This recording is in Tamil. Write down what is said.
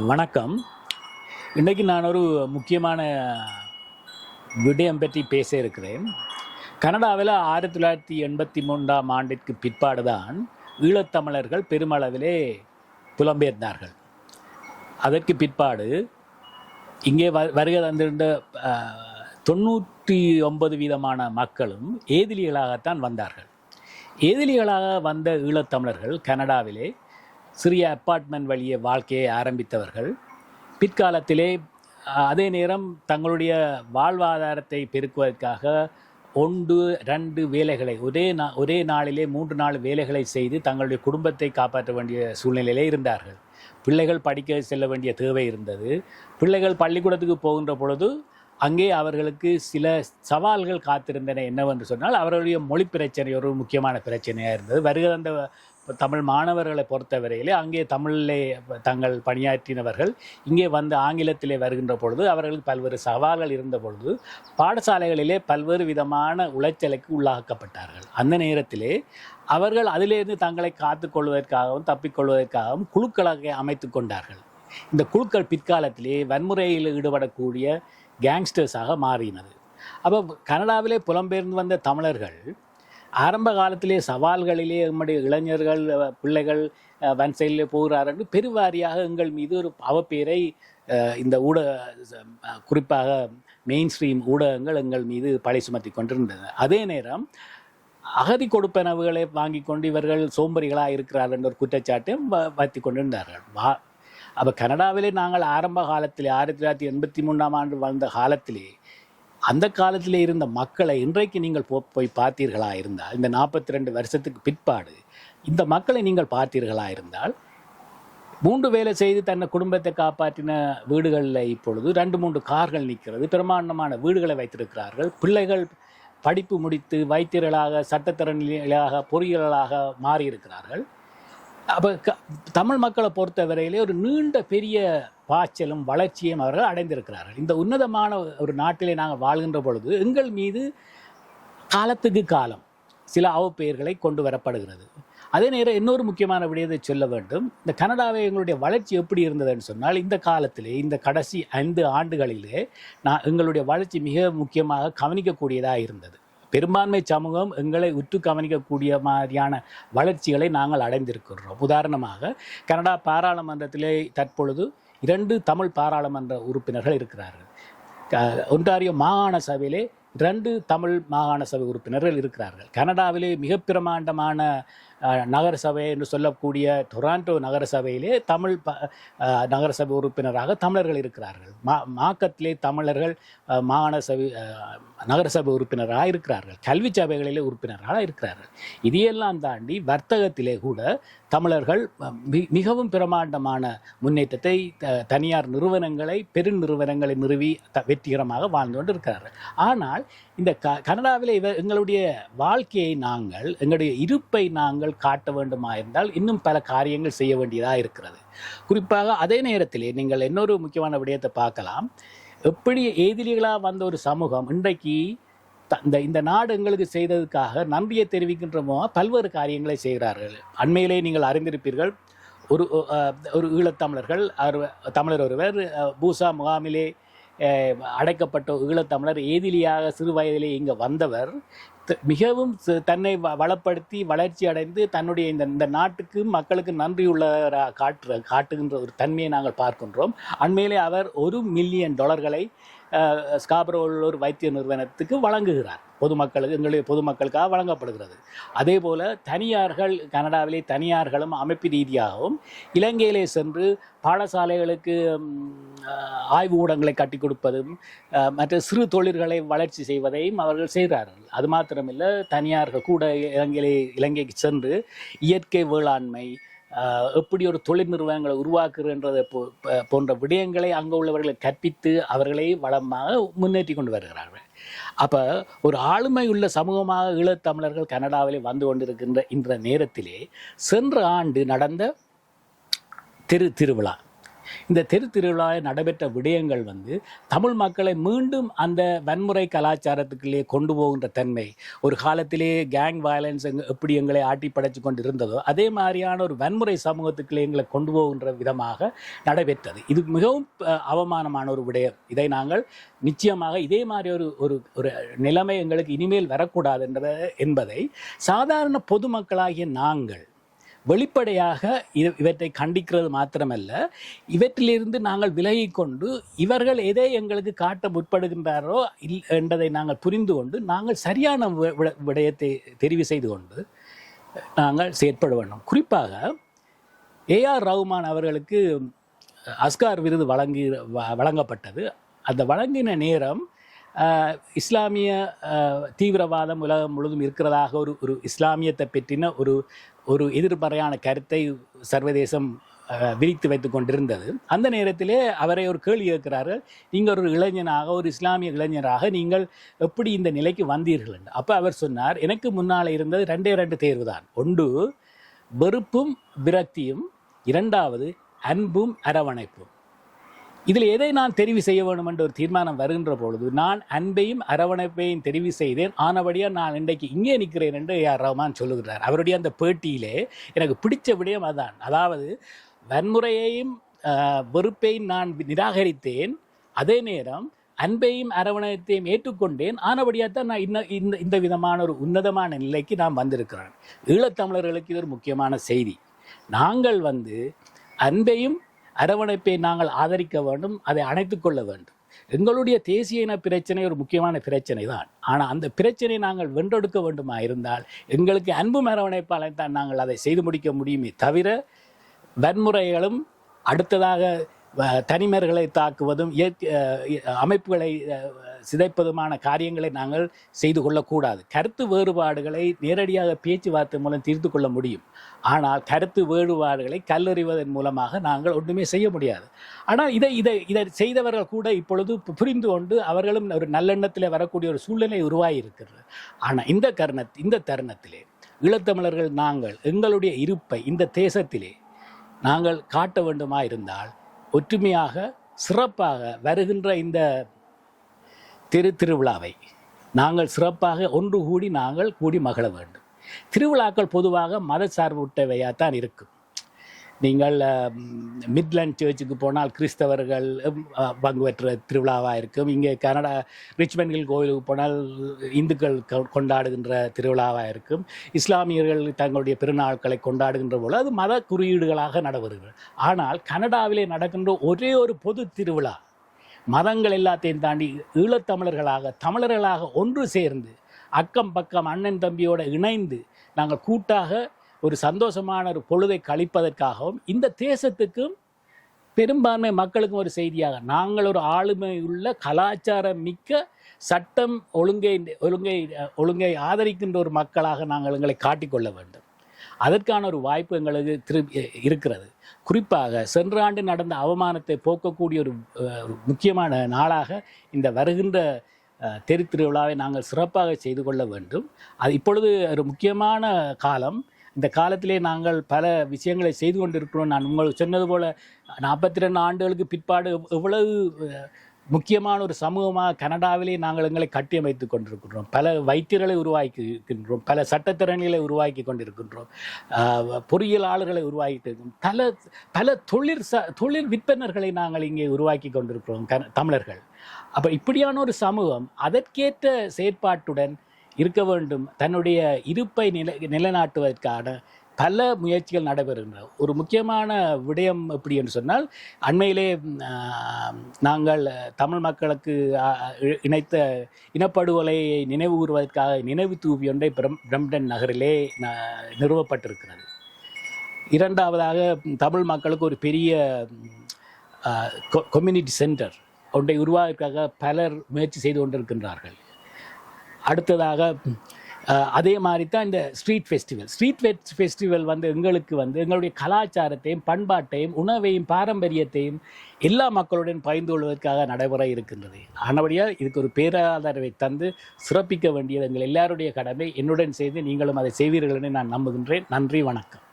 வணக்கம். இன்றைக்கு நான் ஒரு முக்கியமான விடயம் பற்றி பேச இருக்கிறேன். கனடாவில் ஆயிரத்தி தொள்ளாயிரத்தி எண்பத்தி மூன்றாம் ஆண்டிற்கு பிற்பாடு தான் ஈழத்தமிழர்கள் பெருமளவிலே புலம்பெயர்ந்தார்கள். அதற்கு பிற்பாடு இங்கே வ வருகை தந்திருந்த தொண்ணூற்றி ஒன்பது வீதமான மக்களும் ஏதிலிகளாகத்தான் வந்தார்கள். ஏதிலிகளாக வந்த ஈழத்தமிழர்கள் கனடாவிலே சிறிய அப்பார்ட்மெண்ட் வழியே வாழ்க்கையை ஆரம்பித்தவர்கள். பிற்காலத்திலே அதே நேரம் தங்களுடைய வாழ்வாதாரத்தை பெருக்குவதற்காக ஒன்று ரெண்டு வேலைகளை ஒரே நா ஒரே நாளிலே மூன்று நாள் வேலைகளை செய்து தங்களுடைய குடும்பத்தை காப்பாற்ற வேண்டிய சூழ்நிலையிலே இருந்தார்கள். பிள்ளைகள் படிக்க செல்ல வேண்டிய தேவை இருந்தது. பிள்ளைகள் பள்ளிக்கூடத்துக்கு போகின்ற பொழுது அங்கே அவர்களுக்கு சில சவால்கள் காத்திருந்தன. என்னவென்று சொன்னால் அவர்களுடைய மொழி பிரச்சனை ஒரு முக்கியமான பிரச்சனையாக இருந்தது. வருகிற அந்த இப்போ தமிழ் மாணவர்களை பொறுத்தவரையிலே அங்கே தமிழிலே தங்கள் பணியாற்றினவர்கள் இங்கே வந்து ஆங்கிலத்திலே வருகின்ற பொழுது அவர்களுக்கு பல்வேறு சவால்கள் இருந்த பொழுது பாடசாலைகளிலே பல்வேறு விதமான உளைச்சலுக்கு உள்ளாக்கப்பட்டார்கள். அந்த நேரத்திலே அவர்கள் அதிலிருந்து தங்களை காத்துக்கொள்வதற்காகவும் தப்பிக்கொள்வதற்காகவும் குழுக்களாக அமைத்து கொண்டார்கள். இந்த குழுக்கள் பிற்காலத்திலே வன்முறையில் ஈடுபடக்கூடிய கேங்ஸ்டர்ஸாக மாறினது. அப்போ கனடாவிலே புலம்பெயர்ந்து வந்த தமிழர்கள் ஆரம்ப காலத்திலே சவால்களிலே நம்முடைய இளைஞர்கள் பிள்ளைகள் வன் செயலில் போகிறார்கள் பெருவாரியாக எங்கள் மீது ஒரு அவப்பேரை இந்த ஊடக குறிப்பாக மெயின் ஸ்ட்ரீம் ஊடகங்கள் எங்கள் மீது பழை சுமத்தி கொண்டிருந்தது. அதே நேரம் அகதி கொடுப்பனவுகளை வாங்கி கொண்டு இவர்கள் சோம்பரிகளாக இருக்கிறார்கள் என்ற ஒரு குற்றச்சாட்டையும் வ- வைத்து கொண்டிருந்தார்கள். வா அப்போ கனடாவிலே நாங்கள் ஆரம்ப காலத்திலே ஆயிரத்தி தொள்ளாயிரத்தி எண்பத்தி மூணாம் ஆண்டு வாழ்ந்த காலத்திலே அந்த காலத்தில் இருந்த மக்களை இன்றைக்கு நீங்கள் போ போய் பார்த்தீர்களா இருந்தால் இந்த நாற்பத்தி ரெண்டு வருஷத்துக்கு பிற்பாடு இந்த மக்களை நீங்கள் பார்த்தீர்களா இருந்தால் மூன்று வேலை செய்து தன்னை குடும்பத்தை காப்பாற்றின வீடுகளில் இப்பொழுது ரெண்டு மூன்று கார்கள் நிற்கிறது. பிரமாண்டமான வீடுகளை வைத்திருக்கிறார்கள். பிள்ளைகள் படிப்பு முடித்து வைத்தியர்களாக சட்டத்திறனாக பொறியியலாக மாறியிருக்கிறார்கள். அப்போ க தமிழ் மக்களை பொறுத்தவரையிலே ஒரு நீண்ட பெரிய பாய்ச்சலும் வளர்ச்சியும் அவர்கள் அடைந்திருக்கிறார்கள். இந்த உன்னதமான ஒரு நாட்டிலே நாங்கள் வாழ்கின்ற பொழுது எங்கள் மீது காலத்துக்கு காலம் சில அவப்பெயர்களை கொண்டு வரப்படுகிறது. அதே நேரம் இன்னொரு முக்கியமான விடயத்தை சொல்ல வேண்டும். இந்த கனடாவை எங்களுடைய வளர்ச்சி எப்படி இருந்ததுன்னு சொன்னால் இந்த காலத்திலே இந்த கடைசி ஐந்து ஆண்டுகளிலே நான் எங்களுடைய வளர்ச்சி மிக முக்கியமாக கவனிக்கக்கூடியதாக இருந்தது. பெரும்பான்மை சமூகம் எங்களை உற்று கவனிக்கக்கூடிய மாதிரியான வளர்ச்சிகளை நாங்கள் அடைந்திருக்கிறோம். உதாரணமாக கனடா பாராளுமன்றத்திலே தற்பொழுது இரண்டு தமிழ் பாராளுமன்ற உறுப்பினர்கள் இருக்கிறார்கள். ஒன்றாரியோ ஒன்டாரியோ மாகாண சபையிலே இரண்டு தமிழ் மாகாண சபை உறுப்பினர்கள் இருக்கிறார்கள். கனடாவிலே மிக பிரமாண்டமான நகரசபை என்று சொல்லக்கூடிய டொராண்டோ நகரசபையிலே தமிழ் ப நகரசபை உறுப்பினராக தமிழர்கள் இருக்கிறார்கள். மா மாக்கத்திலே தமிழர்கள் அஹ், மாகாண சபை நகரசபை உறுப்பினராக இருக்கிறார்கள். கல்வி சபைகளிலே உறுப்பினராக இருக்கிறார்கள். இதையெல்லாம் தாண்டி வர்த்தகத்திலே கூட தமிழர்கள் மிகவும் பிரமாண்டமான முன்னேற்றத்தை த- தனியார் நிறுவனங்களை பெருநிறுவனங்களை நிறுவி த- வெற்றிகரமாக வாழ்ந்து கொண்டு இருக்கிறார்கள் ஆனால் இந்த க கனடாவில் இவ எங்களுடைய வாழ்க்கையை நாங்கள் எங்களுடைய இருப்பை நாங்கள் காட்ட வேண்டுமா இருந்தால் இன்னும் பல காரியங்கள் செய்ய வேண்டியதாக இருக்கிறது. குறிப்பாக அதே நேரத்திலே நீங்கள் இன்னொரு முக்கியமான விடயத்தை பார்க்கலாம். எப்படி ஏதிலிகளாக வந்த ஒரு சமூகம் இன்றைக்கு த- இந்த இந்த நாடு எங்களுக்கு செய்ததுக்காக நன்றியை தெரிவிக்கின்றமோ பல்வேறு காரியங்களை செய்கிறார்கள். அண்மையிலே நீங்கள் அறிந்திருப்பீர்கள் ஒரு ஒரு ஈழத்தமிழர்கள் தமிழர் ஒருவர் பூசா முகாமிலே அடைக்கப்பட்ட ஈழத்தமிழர் ஏதிலியாக சிறு வயதிலே இங்கே வந்தவர். மிகவும் தன்னை வ- வளப்படுத்தி வளர்ச்சி அடைந்து தன்னுடைய இந்த இந்த நாட்டுக்கு மக்களுக்கு நன்றியுள்ளவராக காட்டுற காட்டுகின்ற ஒரு தன்மையை நாங்கள் பார்க்கின்றோம். அண்மையிலே அவர் ஒரு மில்லியன் டாலர்களை அஹ், ஸ்காபரோ ஒரு வைத்திய நிறுவனத்துக்கு வழங்குகிறார். பொதுமக்களுக்கு எங்களுடைய பொதுமக்களுக்காக வழங்கப்படுகிறது. அதே போல் தனியார்கள் கனடாவிலே தனியார்களும் அமைப்பு ரீதியாகவும் இலங்கையிலே சென்று பாடசாலைகளுக்கு ஆய்வு ஊடகங்களை கட்டி கொடுப்பதும் மற்ற சிறு தொழில்களை வளர்ச்சி செய்வதையும் அவர்கள் செய்கிறார்கள். அது மாத்திரமில்லை தனியார்கள் கூட இலங்கையிலே இலங்கைக்கு சென்று இயற்கை வேளாண்மை எப்படி ஒரு தொழில் நிறுவனங்களை உருவாக்குறன்றதை போ போன்ற விடயங்களை அங்கே உள்ளவர்களை கற்பித்து அவர்களை வளமாக முன்னேற்றி கொண்டு வருகிறார்கள். அப்போ ஒரு ஆளுமை உள்ள சமூகமாக ஈழத்தமிழர்கள் கனடாவிலே வந்து கொண்டிருக்கின்ற இந்த நேரத்திலே சென்ற ஆண்டு நடந்த திரு திருவிழா. இந்த தெரு திருவிழாவில் நடைபெற்ற விடயங்கள் வந்து தமிழ் மக்களை மீண்டும் அந்த வன்முறை கலாச்சாரத்துக்குள்ளே கொண்டு போகின்ற தன்மை ஒரு காலத்திலே கேங் வயலன்ஸ் எப்படி எங்களை ஆட்டி படைச்சு கொண்டு இருந்ததோ அதே மாதிரியான ஒரு வன்முறை சமூகத்துக்குள்ளே எங்களை கொண்டு போகின்ற விதமாக நடைபெற்றது. இது மிகவும் அவமானமான ஒரு விடயம். இதை நாங்கள் நிச்சயமாக இதே மாதிரி ஒரு ஒரு ஒரு நிலைமை எங்களுக்கு இனிமேல் வரக்கூடாது என்பதை சாதாரண பொதுமக்களாகிய நாங்கள் வெளிப்படையாக இவற்றை கண்டிக்கிறது மாத்திரமல்ல. இவற்றிலிருந்து நாங்கள் விலகி கொண்டு இவர்கள் எதை எங்களுக்கு காட்ட முற்படுகின்றாரோ இல் என்பதை நாங்கள் புரிந்து கொண்டு நாங்கள் சரியான விடயத்தை தெரிவு செய்து கொண்டு நாங்கள் செயற்பட வேண்டும். குறிப்பாக ஏஆர் ரஹ்மான் அவர்களுக்கு அஸ்கார் விருது வழங்கி வ- வழங்கப்பட்டது. அந்த வழங்கின நேரம் இஸ்லாமிய தீவிரவாதம் உலகம் முழுவதும் இருக்கிறதாக ஒரு ஒரு இஸ்லாமியத்தை பற்றின ஒரு ஒரு எதிர்மறையான கருத்தை சர்வதேசம் விரித்து வைத்து கொண்டிருந்தது. அந்த நேரத்திலே அவரை ஒரு கேள்வி கேட்கிறார்கள் நீங்கள் ஒரு இளைஞனாக ஒரு இஸ்லாமிய இளைஞராக நீங்கள் எப்படி இந்த நிலைக்கு வந்தீர்கள்? என்று. அப்போ அவர் சொன்னார் எனக்கு முன்னால் இருந்தது ரெண்டே ரெண்டு தேர்வு தான். ஒன்று வெறுப்பும் விரக்தியும் இரண்டாவது அன்பும் அரவணைப்பும். இதில் எதை நான் தெரிவு செய்ய வேண்டும் என்ற ஒரு தீர்மானம் வருகின்ற பொழுது நான் அன்பையும் அரவணைப்பையும் தெரிவு செய்தேன். ஆனபடியாக நான் இன்றைக்கு இங்கே நிற்கிறேன் என்று ஏஆர் ரஹ்மான் சொல்லுகிறார். அவருடைய அந்த பேட்டியிலே எனக்கு பிடிச்ச விடயம் அதான். அதாவது வன்முறையையும் வெறுப்பையும் நான் நிராகரித்தேன். அதே நேரம் அன்பையும் அரவணைத்தையும் ஏற்றுக்கொண்டேன். ஆனபடியாக தான் நான் இன்ன இந்த இந்த விதமான ஒரு உன்னதமான நிலைக்கு நான் வந்திருக்கிறேன். ஈழத்தமிழர்களுக்கு இது ஒரு முக்கியமான செய்தி. நாங்கள் வந்து அன்பையும் அரவணைப்பை நாங்கள் ஆதரிக்க வேண்டும் அதை அணைத்துக் கொள்ள வேண்டும். எங்களுடைய தேசிய இன பிரச்சனை ஒரு முக்கியமான பிரச்சனை தான். ஆனால் அந்த பிரச்சனையை நாங்கள் வென்றெடுக்க வேண்டுமா இருந்தால் எங்களுக்கு அன்பும் அரவணைப்பாலே தான் நாங்கள் அதை செய்து முடிக்க முடியுமே தவிர வன்முறைகளும் அடுத்ததாக வ- தனிமர்களை தாக்குவதும் இயற்கை அமைப்புகளை சிதைப்பதுமான காரியங்களை நாங்கள் செய்து கொள்ளக்கூடாது. கருத்து வேறுபாடுகளை நேரடியாக பேச்சுவார்த்தை மூலம் தீர்த்து கொள்ள முடியும். ஆனால் கருத்து வேறுபாடுகளை கல்லறிவதன் மூலமாக நாங்கள் ஒன்றுமே செய்ய முடியாது. ஆனால் இதை இதை இதை செய்தவர்கள் கூட இப்பொழுது பு- புரிந்து கொண்டு அவர்களும் ஒரு நல்லெண்ணத்தில் வரக்கூடிய ஒரு சூழ்நிலை உருவாகி இருக்கிறது ஆனால் இந்த கருணத் இந்த தருணத்திலே ஈழத்தமிழர்கள் நாங்கள் எங்களுடைய இருப்பை இந்த தேசத்திலே நாங்கள் காட்ட வேண்டுமா இருந்தால் ஒற்றுமையாக சிறப்பாக வருகின்ற இந்த திரு திருவிழாவை. நாங்கள் சிறப்பாக ஒன்று கூடி நாங்கள் கூடி மகிழ வேண்டும். திருவிழாக்கள் பொதுவாக மத சார்புட்டவையாகத்தான் இருக்கும். நீங்கள் மிட்லேண்ட் சர்ச்சுக்கு போனால் கிறிஸ்தவர்கள் பங்கு பெற்ற திருவிழாவாக இருக்கும். இங்கே கனடா ரிச்மண்ட் ஹில் கோவிலுக்கு போனால் இந்துக்கள் கொ- கொண்டாடுகின்ற திருவிழாவாக இருக்கும். இஸ்லாமியர்கள் தங்களுடைய பெருநாட்களை கொண்டாடுகின்ற போல அது மத குறியீடுகளாக நடைபெறுகிறது. ஆனால் கனடாவிலே நடக்கின்ற ஒரே ஒரு பொது திருவிழா மதங்கள் எல்லாத்தையும் தாண்டி ஈழத்தமிழர்களாக தமிழர்களாக ஒன்று சேர்ந்து அக்கம் பக்கம் அண்ணன் தம்பியோடு இணைந்து நாங்கள் கூட்டாக ஒரு சந்தோஷமான ஒரு பொழுதை கழிப்பதற்காகவும் இந்த தேசத்துக்கும் பெரும்பான்மை மக்களுக்கும் ஒரு செய்தியாக நாங்கள் ஒரு ஆளுமை உள்ள கலாச்சாரம் மிக்க சட்டம் ஒழுங்கை ஒழுங்கை ஒழுங்கை ஆதரிக்கின்ற ஒரு மக்களாக நாங்கள் எங்களை காட்டிக்கொள்ள வேண்டும். அதற்கான ஒரு வாய்ப்பு எங்களுக்கு திரு இருக்கிறது. குறிப்பாக சென்ற ஆண்டு நடந்த அவமானத்தை போக்கக்கூடிய ஒரு முக்கியமான நாளாக இந்த வருகின்ற தெரு திருவிழாவை நாங்கள் சிறப்பாக செய்து கொள்ள வேண்டும். அது இப்பொழுது ஒரு முக்கியமான காலம். இந்த காலத்திலே நாங்கள் பல விஷயங்களை செய்து கொண்டிருக்கிறோம். நான் உங்களுக்கு சொன்னது போல் நாற்பத்தி ரெண்டு ஆண்டுகளுக்கு பிற்பாடு எவ்வளவு முக்கியமான ஒரு சமூகமாக கனடாவிலே நாங்கள் எங்களை கட்டியமைத்துக் கொண்டிருக்கின்றோம். பல வைத்தியர்களை உருவாக்கி இருக்கின்றோம் பல சட்டத்திறனிகளை உருவாக்கி கொண்டிருக்கின்றோம். பொறியியலாளர்களை உருவாக்கிட்டு பல பல தொழிற் ச தொழில் விற்பனர்களை நாங்கள் இங்கே உருவாக்கி கொண்டிருக்கிறோம் க தமிழர்கள். அப்போ இப்படியான ஒரு சமூகம் அதற்கேற்ற செயற்பாட்டுடன் இருக்க வேண்டும். தன்னுடைய இருப்பை நிலை நிலைநாட்டுவதற்கான பல முயற்சிகள் நடைபெறுகின்றன. ஒரு முக்கியமான விடயம் எப்படி என்று சொன்னால் அண்மையிலே நாங்கள் தமிழ் மக்களுக்கு இ- இணைத்த இனப்படுகொலையை நினைவு கூறுவதற்காக நினைவு தூவி ஒன்றை பிரம் பிரம்டன் நகரிலே ந- நிறுவப்பட்டிருக்கிறது. இரண்டாவதாக தமிழ் மக்களுக்கு ஒரு பெரிய கம்யூனிட்டி சென்டர் ஒன்றை உருவாவதற்காக பலர் முயற்சி செய்து கொண்டிருக்கின்றார்கள். அடுத்ததாக அதே மாதிரி தான் இந்த ஸ்ட்ரீட் ஃபெஸ்டிவல் ஸ்ட்ரீட் ஃபெஸ்டிவல் வந்து எங்களுக்கு வந்து எங்களுடைய கலாச்சாரத்தையும் பண்பாட்டையும் உணவையும் பாரம்பரியத்தையும் எல்லா மக்களுடன் பகிர்ந்து கொள்வதற்காக நடைபெற இருக்கின்றது. ஆனபடியால் இதுக்கு ஒரு பேராதரவை தந்து சிறப்பிக்க வேண்டியது எங்கள் எல்லாருடைய கடமை. என்னுடன் சேர்ந்து நீங்களும் அதை செய்வீர்கள் என நான் நம்புகின்றேன். நன்றி வணக்கம்.